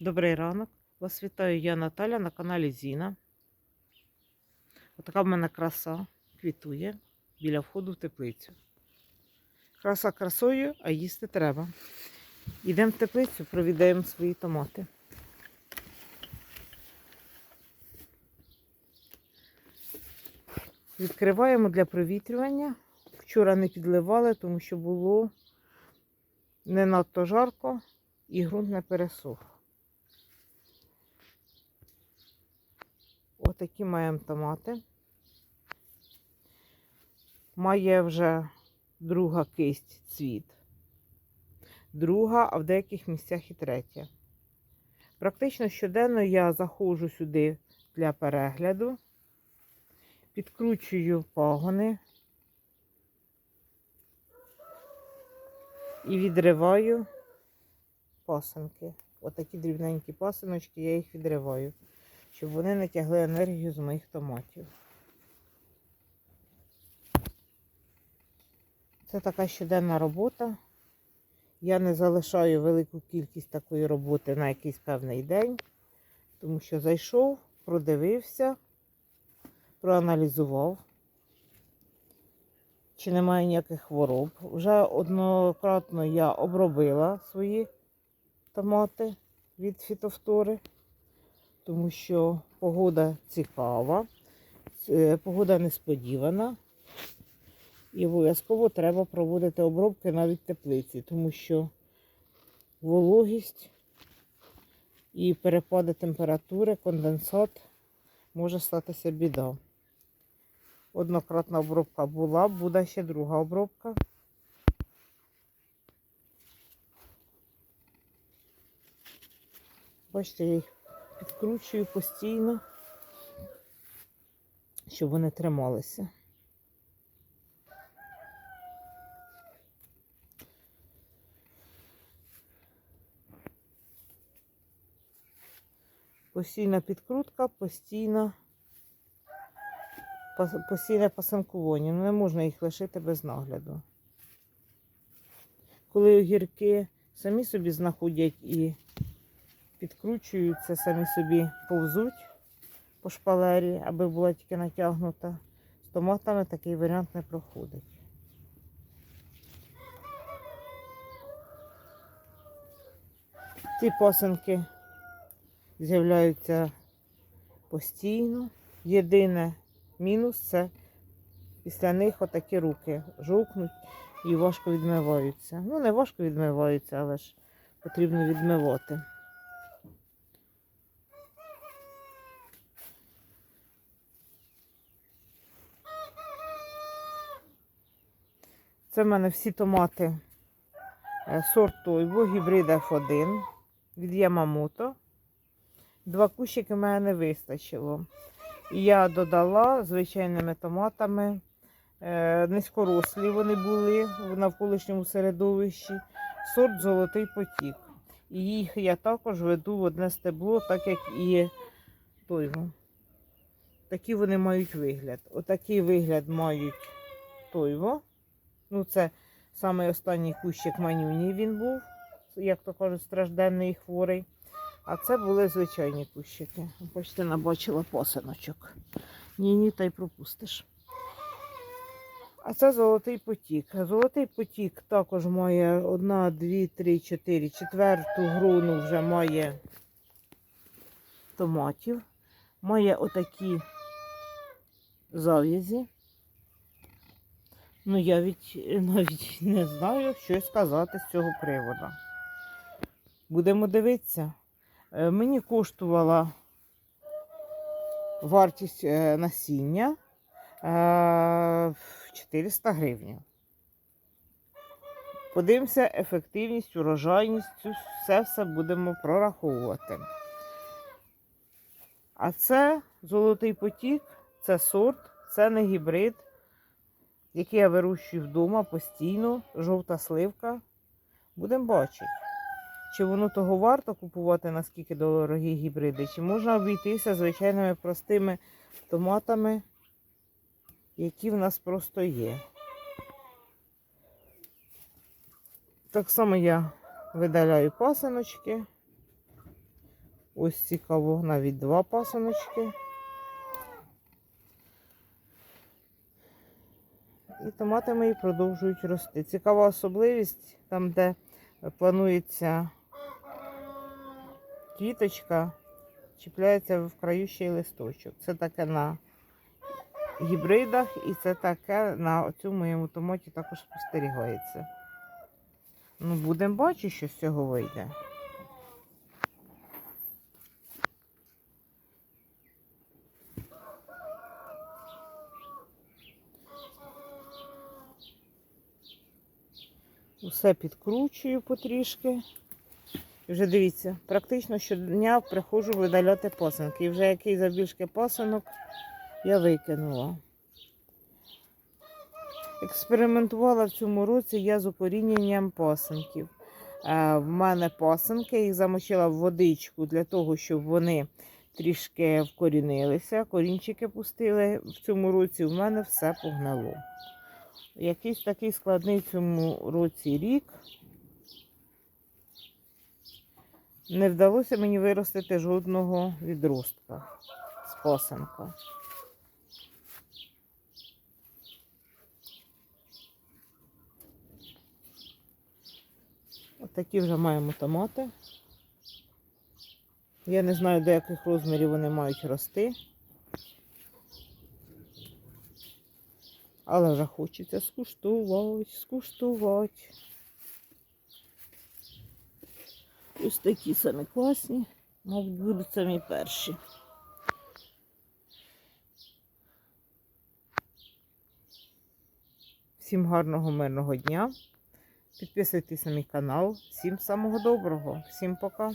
Добрий ранок. Вас вітаю я Наталя на каналі Зіна. Отака в мене краса квітує біля входу в теплицю. Краса красою, а їсти треба. Йдемо в теплицю, провідаємо свої томати. Відкриваємо для провітрювання. Вчора не підливали, тому що було не надто жарко і ґрунт не пересох. Отакі маємо томати. Має вже друга кисть цвіт. Друга, а в деяких місцях і третя. Практично щоденно я заходжу сюди для перегляду, підкручую пагони і відриваю пасинки. Отакі дрібненькі пасиночки, я їх відриваю, щоб вони не тягли енергію з моїх томатів. Це така щоденна робота. Я не залишаю велику кількість такої роботи на якийсь певний день, тому що зайшов, продивився, проаналізував, чи немає ніяких хвороб. Вже однократно я обробила свої томати від фітофтори, тому що погода цікава, е, погода несподівана. І обов'язково треба проводити обробки навіть теплиці, тому що вологість і перепади температури, конденсат може статися біда. Однократна обробка була, буде ще друга обробка. Бачите, я їх підкручую постійно, щоб вони трималися. Постійна підкрутка, постійна, постійне пасанкування. Ну, Не можна їх лишити без нагляду. Коли огірки самі собі знаходять і підкручуються, самі собі повзуть по шпалері, аби була тільки натягнута. З томатами такий варіант не проходить. Ці пасинки з'являються постійно. Єдине мінус це після них отакі руки жовкнуть і важко відмиваються. Ну, не важко відмиваються, але ж потрібно відмивати. Це в мене всі томати е, сорту Ivo гібрид F1 від Ямамото. Два кущики в мене не вистачило. І я додала звичайними томатами. Е, низькорослі вони були в навколишньому середовищі. Сорт Золотий потік. І їх я також веду в одне стебло, так як і тойво. Такі вони мають вигляд. Отакий вигляд мають тойво. Ну, це самий останній кущик манюні він був, як то кажуть, стражденний і хворий. А це були звичайні кущики. Бачите, набачила посиночок. Ні, ні, та й пропустиш. А це золотий потік. Золотий потік також має одна, дві, три, чотири, четверту груну вже має томатів. Має отакі зав'язі. Ну, я від, навіть не знаю, що сказати з цього приводу. Будемо дивитися. Е, Мені коштувала вартість е, насіння е, 400 гривень. Подивимося, ефективність, урожайність, все все будемо прораховувати. А це золотий потік, це сорт, це не гібрид, який я вирощую вдома постійно, жовта сливка. Будемо бачити. Чи воно того варто купувати наскільки дорогі гібриди, чи можна обійтися звичайними простими томатами, які в нас просто є. Так само я видаляю пасиночки. Ось цікаво, навіть два пасаночки. І томати мої продовжують рости. Цікава особливість, там, де планується квіточка, чіпляється в краю ще й листочок. Це таке на гібридах, і це таке на цьому моєму томаті також спостерігається. Ну, будемо бачити, що з цього вийде. Усе підкручую потрішки. І вже дивіться, практично щодня приходжу видаляти пасинки. І вже який завбільшки пасинок я викинула. Експериментувала в цьому році я з укоріненням пасинків. Е, В мене пасинки, їх замочила в водичку для того, щоб вони трішки вкорінилися, корінчики пустили. В цьому році в мене все погнало. Якийсь такий складний цьому році рік. Не вдалося мені виростити жодного відростка з пасенка. От такі вже маємо томати. Я не знаю, до яких розмірів вони мають рости. Але вже хочеться скуштувати, скуштувати. Ось такі самі класні, мабуть, будуть самі перші. Всім гарного мирного дня. Підписуйтесь на мій канал. Всім самого доброго. Всім пока.